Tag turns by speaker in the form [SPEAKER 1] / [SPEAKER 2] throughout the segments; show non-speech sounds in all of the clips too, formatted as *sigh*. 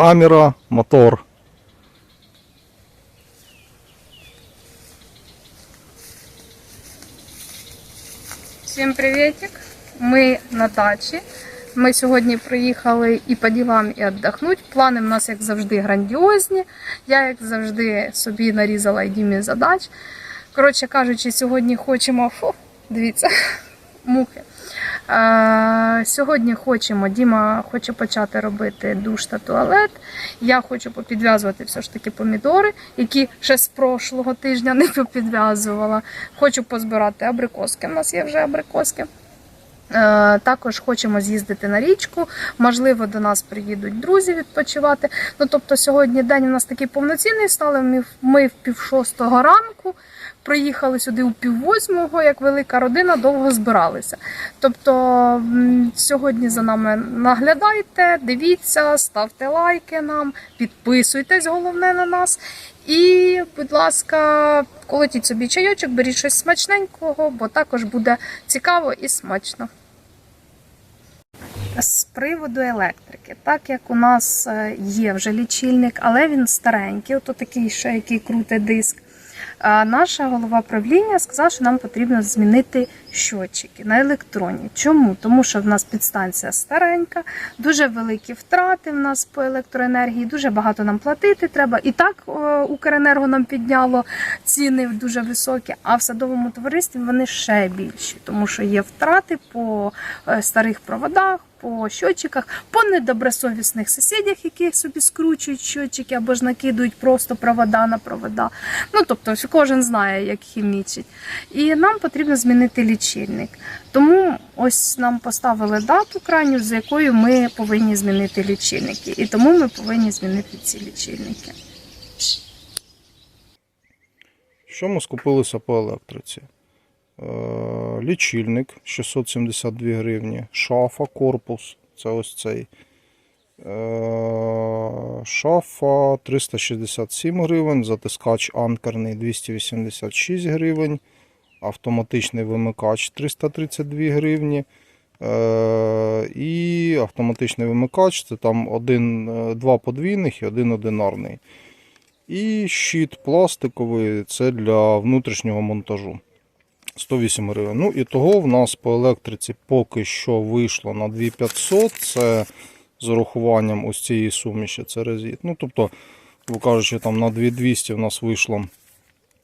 [SPEAKER 1] камера, мотор.
[SPEAKER 2] Всім привітик! Ми на дачі. Ми сьогодні приїхали і по ділам, і віддохнуть. Плани в нас, як завжди, грандіозні. Я, як завжди, собі нарізала і Дімі задач. Коротше кажучи, сьогодні хочемо. Фу, дивіться, *laughs* мухи. Сьогодні хочемо, Діма хоче почати робити душ та туалет. Я хочу попідв'язувати все ж таки помідори, які ще з прошлого тижня не попідв'язувала. Хочу позбирати абрикоски. У нас є вже абрикоски. Е, Також хочемо з'їздити на річку. Можливо, до нас приїдуть друзі відпочивати. Ну тобто, сьогодні день у нас такий повноцінний стали. Ми в пів шостого ранку приїхали сюди у пів восьмого, як велика родина, довго збиралися. Тобто сьогодні за нами наглядайте, дивіться, ставте лайки нам, підписуйтесь, головне на нас. І, будь ласка, колотіть собі чайочок, беріть щось смачненького, бо також буде цікаво і смачно. З приводу електрики, так як у нас е, є вже лічильник, але він старенький, ото такий ще який крутий диск. Наша голова правління сказала, що нам потрібно змінити щотчики на електроні. Чому? Тому що в нас підстанція старенька, дуже великі втрати в нас по електроенергії, дуже багато нам платити треба. І так Укренерго нам підняло ціни дуже високі, а в садовому товаристві вони ще більші, тому що є втрати по е, старих проводах. По щотчиках, по недобросовісних сусідях, які собі скручують щотчики або ж накидують просто провода на провода. Ну тобто кожен знає, як хімічить. І нам потрібно змінити лічильник. Тому ось нам поставили дату крайню, з якою ми повинні змінити лічильники. І тому ми повинні змінити ці лічильники.
[SPEAKER 1] Що ми скупилися по електриці? Е, лічильник 672 гривні, шафа, корпус, це ось цей. Е, шафа 367 гривень, затискач анкерний 286 гривень, автоматичний вимикач 332 гривні. Е, і автоматичний вимикач це там один, два подвійних і один одинарний. І щит пластиковий це для внутрішнього монтажу. 108 гривень. Ну і того в нас по електриці поки що вийшло на 2500. Це з урахуванням ось цієї суміші. Це резит. Ну, тобто, кажучи, там на 2200 в нас вийшло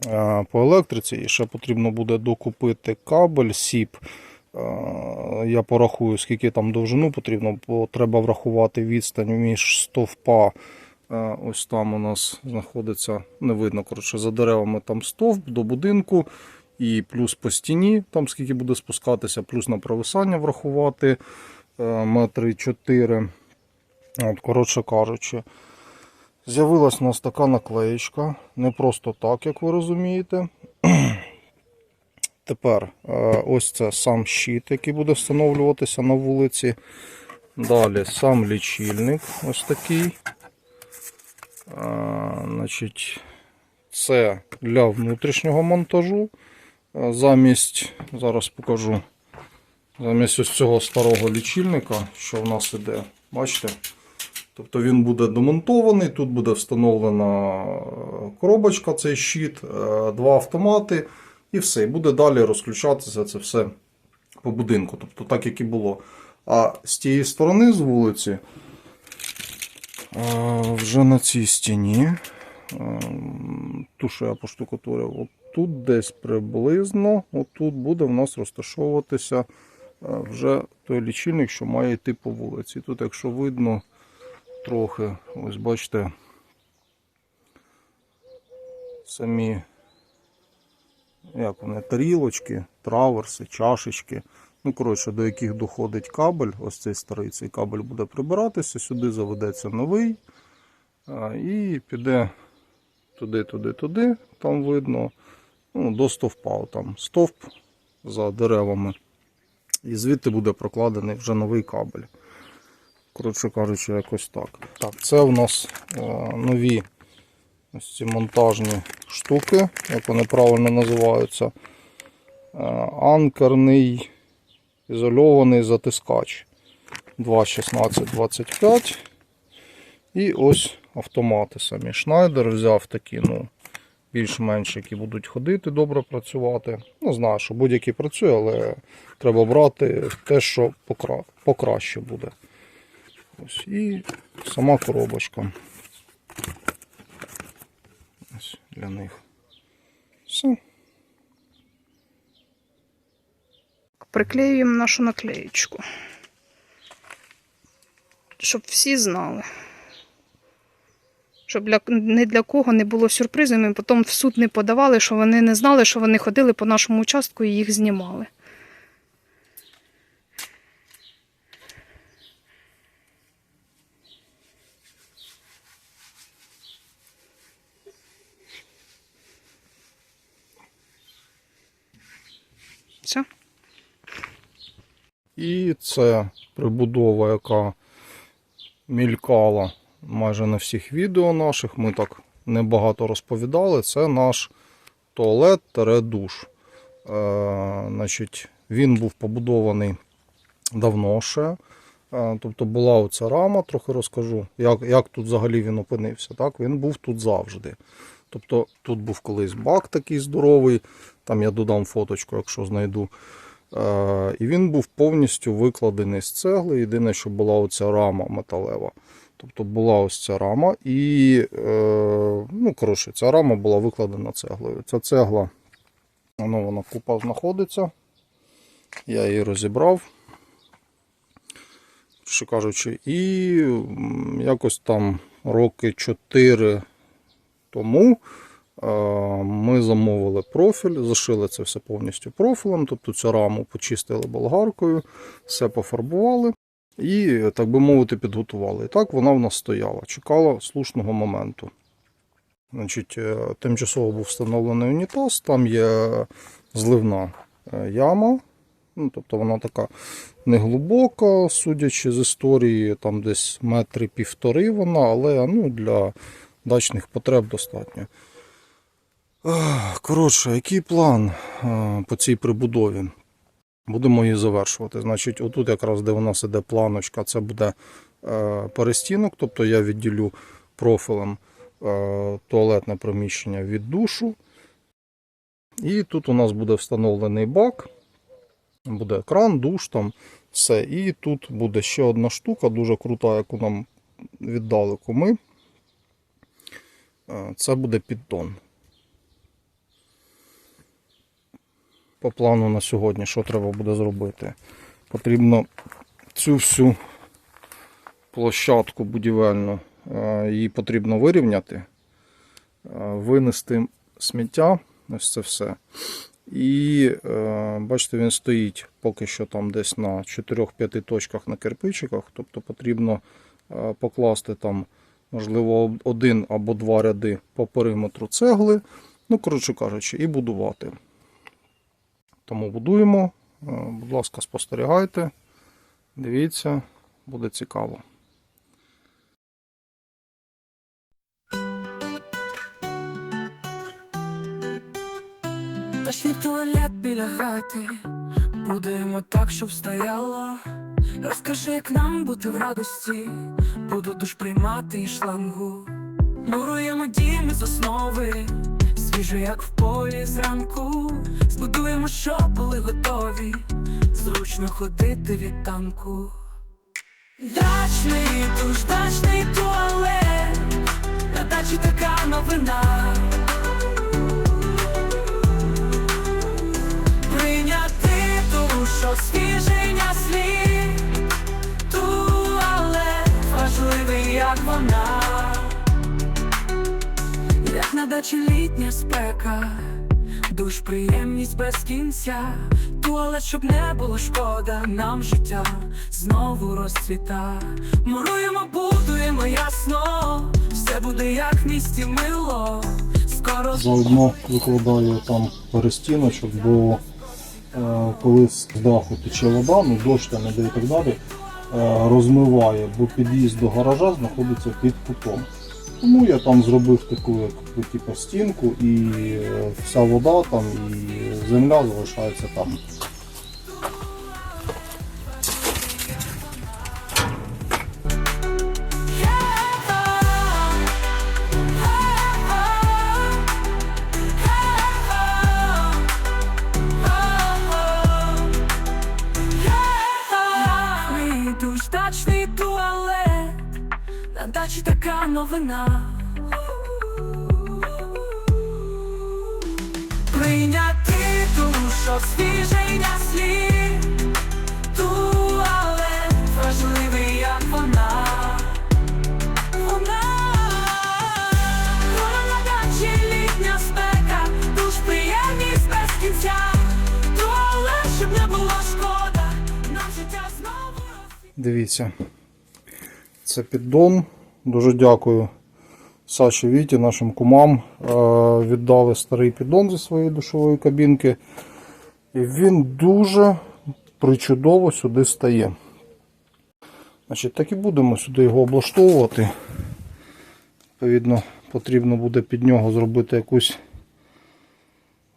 [SPEAKER 1] е, по електриці. І ще потрібно буде докупити кабель СІП. Е, Я порахую, скільки там довжину потрібно, бо треба врахувати відстань між стовпа. Е, Ось там у нас знаходиться, не видно, коротше, за деревами там стовп до будинку. І плюс по стіні, там скільки буде спускатися, плюс на провисання врахувати е, метри 4. От, коротше кажучи, з'явилась у нас така наклеєчка. Не просто так, як ви розумієте. *clears throat* Тепер е, ось це сам щит, який буде встановлюватися на вулиці. Далі сам лічильник ось такий. Е, Значить, це для внутрішнього монтажу. Е, Замість, зараз покажу, замість ось цього старого лічильника, що в нас іде, бачите? Тобто він буде демонтований, тут буде встановлена е, коробочка, цей щит, е, два автомати і все. І буде далі розключатися це все по будинку. Тобто так, як і було. А з тієї сторони, з вулиці, вже на цій стіні, ту, що я поштукатурив, тут десь приблизно, отут буде в нас розташовуватися е, вже той лічильник, що має йти по вулиці. Тут, якщо видно, трохи, ось бачите, самі як вони, тарілочки, траверси, чашечки. Ну, коротше, до яких доходить кабель, ось цей старий цей кабель буде прибиратися, сюди заведеться новий. І піде туди, туди, туди, там видно, ну, до стовпа. Там стовп за деревами. І звідти буде прокладений вже новий кабель. Коротше кажучи, якось так. Так, це у нас е, нові ось ці монтажні штуки, як вони правильно називаються. Е, Анкерний ізольований затискач 2.16.25. І ось автомати самі. Шнайдер взяв такі, ну, більш-менш, які будуть ходити, добре працювати. Ну, знаю, що будь-який працює, але треба брати те, що покра... покраще буде. Ось. І сама коробочка. Ось для них. Все.
[SPEAKER 2] Приклеюємо нашу наклеєчку. Щоб всі знали. Щоб для, не для кого не було сюрпризом, і потім в суд не подавали, що вони не знали, що вони ходили по нашому участку і їх знімали. Все.
[SPEAKER 1] І це прибудова, яка мількала майже на всіх відео наших. Ми так небагато розповідали. Це наш туалет-душ. Е, значить, він був побудований давно ще. Е, Тобто була оця рама, трохи розкажу, як, як тут взагалі він опинився. Так? Він був тут завжди. Тобто тут був колись бак такий здоровий, там я додам фоточку, якщо знайду. Е, І він був повністю викладений з цегли. Єдине, що була оця рама металева. Тобто була ось ця рама, і е, ну, коротше, ця рама була викладена цеглою. Ця цегла, воно, вона купа знаходиться. Я її розібрав. Що кажучи, і якось там роки 4 тому е, ми замовили профіль, зашили це все повністю профілем, тобто цю раму почистили болгаркою, все пофарбували і, так би мовити, підготували. І так вона в нас стояла, чекала слушного моменту. Значить, е, тимчасово був встановлений унітаз, там є зливна е, яма. Ну, тобто вона така неглибока, судячи з історії, там десь метри півтори вона, але ну, для дачних потреб достатньо. Коротше, який план е, по цій прибудові? Будемо її завершувати. Значить, отут якраз де у нас іде планочка, це буде е, перестінок, тобто я відділю профілем е, туалетне приміщення від душу. І тут у нас буде встановлений бак, буде екран, душ там, все. І тут буде ще одна штука, дуже крута, яку нам віддали куми. Е, Це буде піддон. По плану на сьогодні, що треба буде зробити? Потрібно цю всю площадку будівельну, е, її потрібно вирівняти, е, винести сміття, ось це все. І е, бачите, він стоїть поки що там десь на 4-5 точках на кирпичиках. Тобто потрібно покласти там, можливо, один або два ряди по периметру цегли. Ну, коротше кажучи, і будувати. Тому будуємо. Е, Будь ласка, спостерігайте. Дивіться, буде цікаво.
[SPEAKER 3] Наш твій туалет біля хати Будемо так, щоб стояло Розкажи, як нам бути в радості Буду душ приймати і шлангу Муруємо дім із основи Свіжо, як в полі зранку. Збудуємо, щоб були готові. Зручно ходити від танку. Дачний душ, дачний туалет. На дачі така новина. Прийняти душ, освіження слів. Туалет важливий, як вона дачі літня спека. Душ приємність без кінця. Туалет, щоб не було шкода Нам життя знову розцвіта. Муруємо, будуємо ясно. Все буде як в місті мило. Скоро
[SPEAKER 1] Заодно викладаю там перестіночок, бо е, коли з даху тече вода, ну дощ там іде і так далі, е, розмиває, бо під'їзд до гаража знаходиться під кутом. Тому я там зробив таку як типу, стінку і е, вся вода там і земля залишається там.
[SPEAKER 3] Дачі така новина. Прийняти душу свіжий на слід Туалет важливий, як вона Вона літня спека Душ приємність без кінця Туалет, щоб не було шкода Нам життя знову
[SPEAKER 1] Дивіться. Це піддон. Дуже дякую Саші Віті, нашим кумам. Е, Віддали старий піддон зі своєї душової кабінки. І він дуже причудово сюди стає. Значить, так і будемо сюди його облаштовувати. Відповідно, потрібно буде під нього зробити якусь.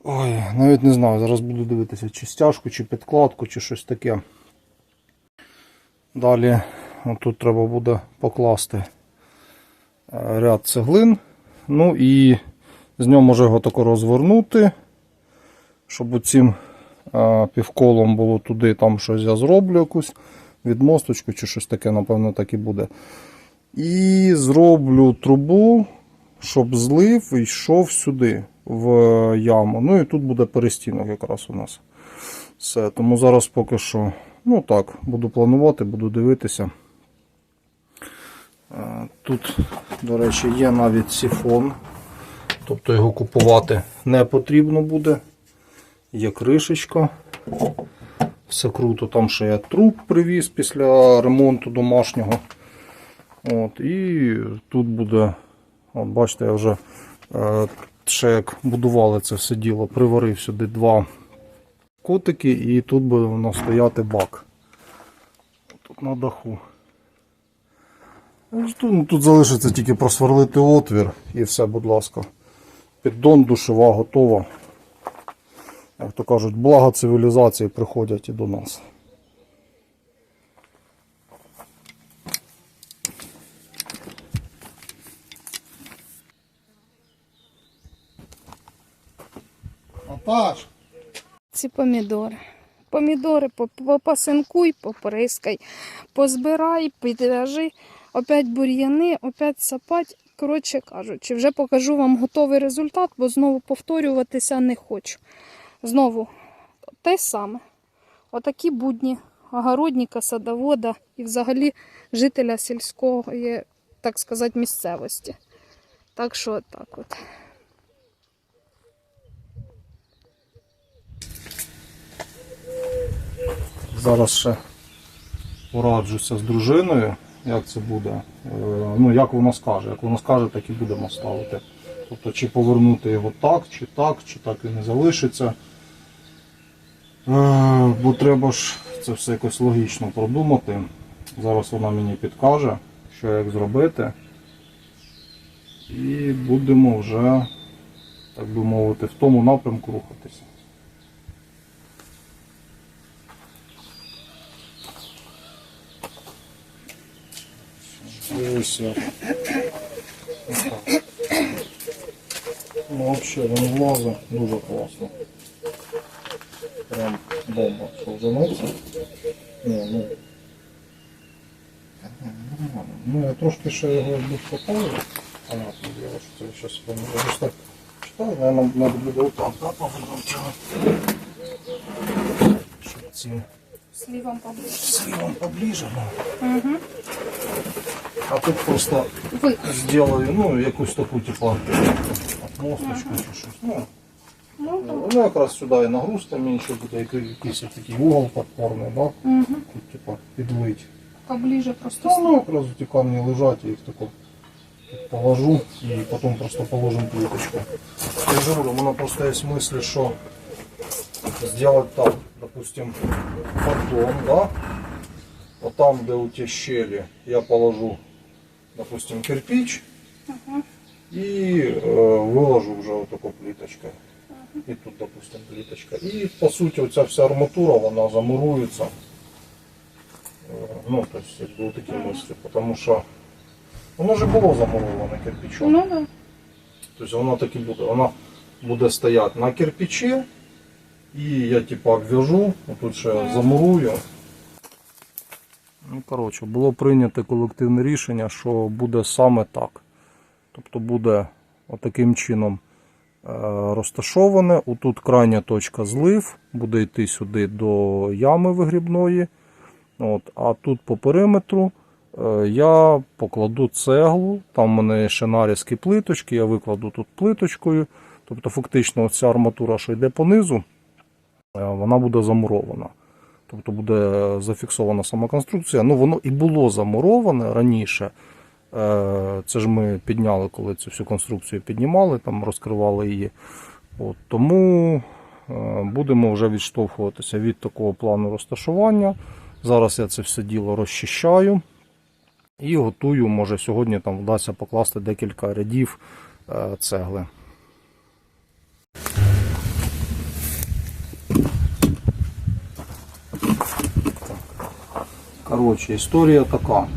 [SPEAKER 1] Ой, навіть не знаю. Зараз буду дивитися, чи стяжку, чи підкладку, чи щось таке. Далі тут треба буде покласти ряд цеглин. Ну і з нього може його тако розвернути, щоб оцим е, півколом було туди, там щось я зроблю якусь відмосточку чи щось таке, напевно, так і буде. І зроблю трубу, щоб злив йшов сюди, в яму. Ну і тут буде перестінок якраз у нас. Все. Тому зараз поки що, ну так, буду планувати, буду дивитися. Е, Тут, до речі, є навіть сифон. Тобто його купувати не потрібно буде. Є кришечка. Все круто. Там ще я труб привіз після ремонту домашнього. От, і тут буде, от бачите, я вже е, ще як будували це все діло, приварив сюди два котики і тут буде у нас стояти бак. Тут на даху. Ну, Тут, залишиться тільки просверлити отвір і все, будь ласка. Піддон душева готова. Як то кажуть, блага цивілізації приходять і до нас. Наташ!
[SPEAKER 2] ці помідори. Помідори по- попасинкуй, поприскай, позбирай, підв'яжи, опять бур'яни, опять сапать. Коротше кажучи, вже покажу вам готовий результат, бо знову повторюватися не хочу. Знову те саме. Отакі будні огородника, садовода і взагалі жителя сільської, так сказати, місцевості. Так що так от.
[SPEAKER 1] Зараз ще пораджуся з дружиною, як це буде. Е, Ну, як вона скаже. Як вона скаже, так і будемо ставити. Тобто, чи повернути його так, чи так, чи так і не залишиться. Е, Бо треба ж це все якось логічно продумати. Зараз вона мені підкаже, що як зробити. І будемо вже, так би мовити, в тому напрямку рухатися. Ось Ну, взагалі, він влазить дуже класно. Прям бомба. Що, вженеться? Ні, ну. Ну, я трошки ще його якби вкопаю. Понятно діло, що це зараз помилю. Я ж так читаю, наверное, надо буде отак, да, поводом цього. Щоб ці
[SPEAKER 2] Слівом поближче.
[SPEAKER 1] слівом поближе, ну.
[SPEAKER 2] Угу.
[SPEAKER 1] А тут просто
[SPEAKER 2] Ви.
[SPEAKER 1] сделаю, ну, якусь таку, типа, отмосточку чи щось. Ну,
[SPEAKER 2] Ну,
[SPEAKER 1] ну, якраз сюди і нагрузка менше буде, який- якийсь такий угол подпорний, да?
[SPEAKER 2] угу.
[SPEAKER 1] Тут, типа, підлить.
[SPEAKER 2] Поближе просто.
[SPEAKER 1] Ну, ну, якраз ті камні лежать, я їх тако тут положу і потім просто положим плиточку. Я же говорю, у мене просто є мислі, що сделать так, допустим, поддон, да? Вот там, где у те щели, я положу, допустим, кирпич и э, выложу уже вот такой плиточкой. И тут, допустим, плиточка. И по сути, вот вся арматура, она замуруется. Э, Ну, то есть, якби вот такие мысли. Потому что воно же було замуроване кирпичом.
[SPEAKER 2] Ну, да.
[SPEAKER 1] Тобто воно так і буде. Воно буде стояти на кирпичі. І я типу обв'яжу, тут ще замурую. Ну, коротше, було прийнято колективне рішення, що буде саме так. Тобто буде отаким чином е, розташоване. Отут крайня точка злив, буде йти сюди до ями вигрібної. От, а тут по периметру е, я покладу цеглу. Там в мене ще нарізки плиточки, я викладу тут плиточкою. Тобто, фактично, ця арматура, що йде понизу, е, вона буде замурована. Тобто буде зафіксована сама конструкція. Ну, воно і було замуроване раніше. Е, Це ж ми підняли, коли цю всю конструкцію піднімали, там розкривали її. От, тому е, будемо вже відштовхуватися від такого плану розташування. Зараз я це все діло розчищаю і готую. Може сьогодні там вдасться покласти декілька рядів е, цегли. Коротше, історія така.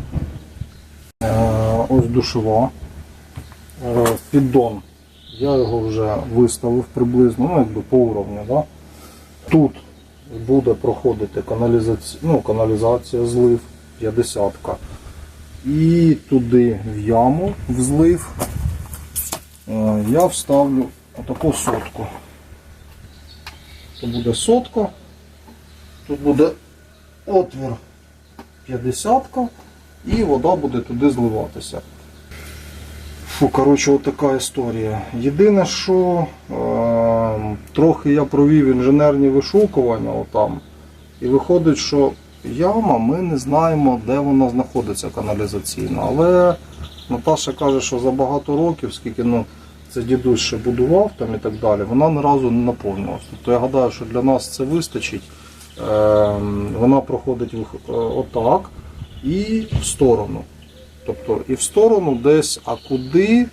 [SPEAKER 1] Е, ось душова. Е, піддон. Я його вже виставив приблизно, ну якби по уровню. Да? Тут буде проходити каналізація, ну, каналізація злив 50 І туди в яму в злив е, я вставлю отаку сотку. Тут буде сотка, тут буде отвір 50 і вода буде туди зливатися. Фу, коротше, отака історія. Єдине, що е, трохи я провів інженерні вишукування отам. І виходить, що яма, ми не знаємо, де вона знаходиться каналізаційна. Але Наташа каже, що за багато років, скільки ну, це дідусь ще будував там і так далі, вона ні разу не наповнювалася. Тобто я гадаю, що для нас це вистачить. Е, вона проходить е, отак і в сторону. Тобто і в сторону десь, а куди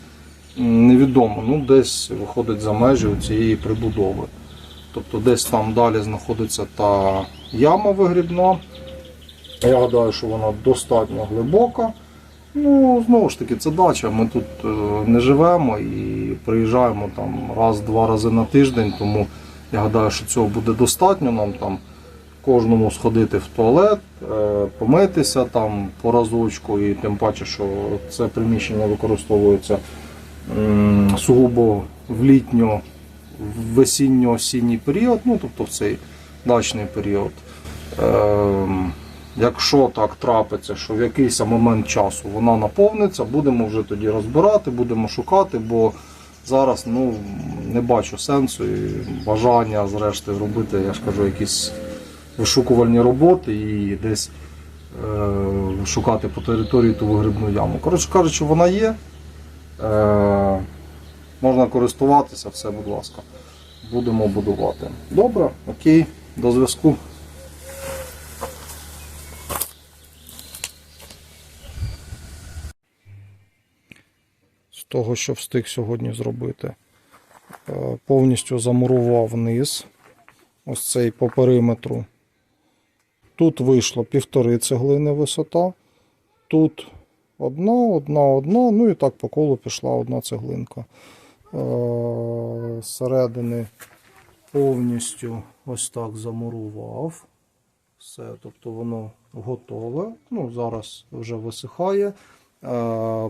[SPEAKER 1] невідомо. Ну, десь виходить за межі цієї прибудови. Тобто десь там далі знаходиться та яма вигрібна. Я гадаю, що вона достатньо глибока. Ну, знову ж таки, це дача. Ми тут е, не живемо і приїжджаємо там раз-два рази на тиждень, тому я гадаю, що цього буде достатньо нам там кожному сходити в туалет, е, помитися там по разочку, і тим паче, що це приміщення використовується сугубо в літньо, в весінньо-осінній період, ну тобто в цей дачний період. Ем, Якщо так трапиться, що в якийсь момент часу вона наповниться, будемо вже тоді розбирати, будемо шукати, бо зараз ну, не бачу сенсу і бажання зрештою робити, я ж кажу, якісь вишукувальні роботи і десь е, шукати по території ту вигрібну яму. Коротше кажучи, вона є. Е, можна користуватися, все, будь ласка. Будемо будувати. Добре, окей, до зв'язку. З того, що встиг сьогодні зробити, е, повністю замурував низ ось цей по периметру. Тут вийшло півтори цеглини висота. Тут одна, одна, одна, ну і так по колу пішла одна цеглинка. Е, Зсередини повністю ось так замурував. Все, тобто воно готове. Ну, зараз вже висихає. Е,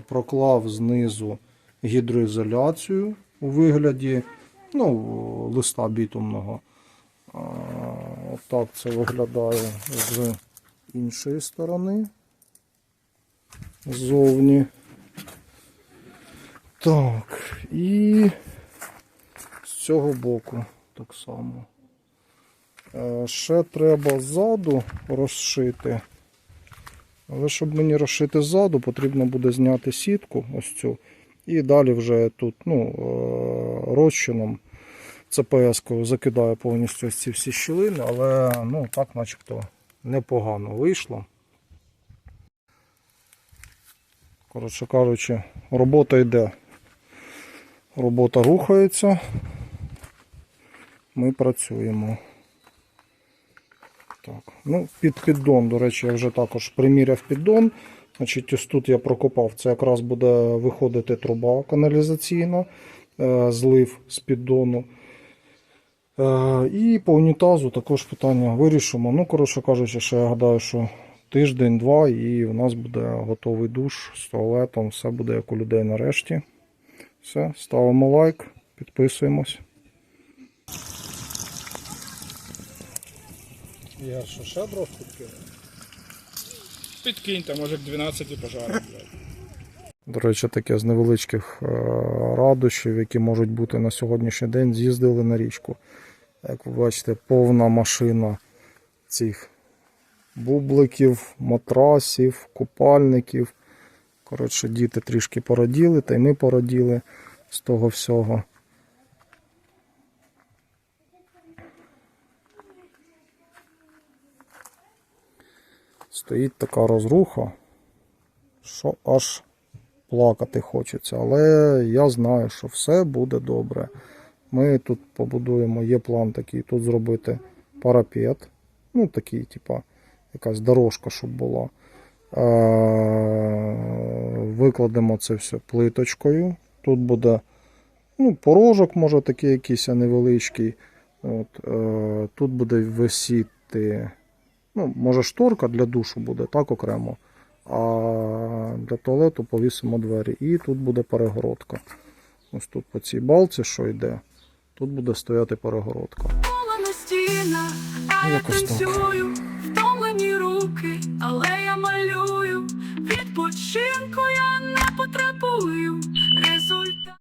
[SPEAKER 1] Проклав знизу гідроізоляцію у вигляді ну, листа бітумного. Отак це виглядає з іншої сторони. Ззовні. Так, і з цього боку так само. Е, Ще треба ззаду розшити. Але щоб мені розшити ззаду, потрібно буде зняти сітку ось цю. І далі вже тут ну, е, розчином ЦПС-кою закидаю повністю ось ці всі щілини, але ну, так начебто непогано вийшло. Коротше кажучи, робота йде. Робота рухається. Ми працюємо. Так. Ну, під піддон, до речі, я вже також приміряв піддон. Значить, ось тут я прокопав, це якраз буде виходити труба каналізаційна, е, злив з піддону. Е, І по унітазу також питання вирішимо. Ну, коротше кажучи, ще я гадаю, що тиждень-два, і у нас буде готовий душ з туалетом. Все буде як у людей нарешті. Все, ставимо лайк, підписуємось. Я що, ще дров підкинув?
[SPEAKER 4] Підкиньте, може к 12 пожарів, блядь.
[SPEAKER 1] До речі, таке з невеличких е, радощів, які можуть бути на сьогоднішній день, з'їздили на річку. Як ви бачите, повна машина цих бубликів, матрасів, купальників. Коротше, діти трішки пораділи, та й ми пораділи з того всього. Стоїть така розруха, що аж плакати хочеться. Але я знаю, що все буде добре. Ми тут побудуємо, є план такий, тут зробити парапет. Ну, такий, типа, якась дорожка, щоб була. Е, Викладемо це все плиточкою. Тут буде ну, порожок, може такий якийсь невеличкий. От, е, тут буде висіти, ну, може шторка для душу буде, так окремо. А для туалету повісимо двері. І тут буде перегородка. Ось тут по цій балці, що йде, тут буде стояти перегородка.
[SPEAKER 3] На стінах, а я
[SPEAKER 1] Якось так.
[SPEAKER 3] танцюю, втомлені руки, але я малюю. Відпочинку я не потребую.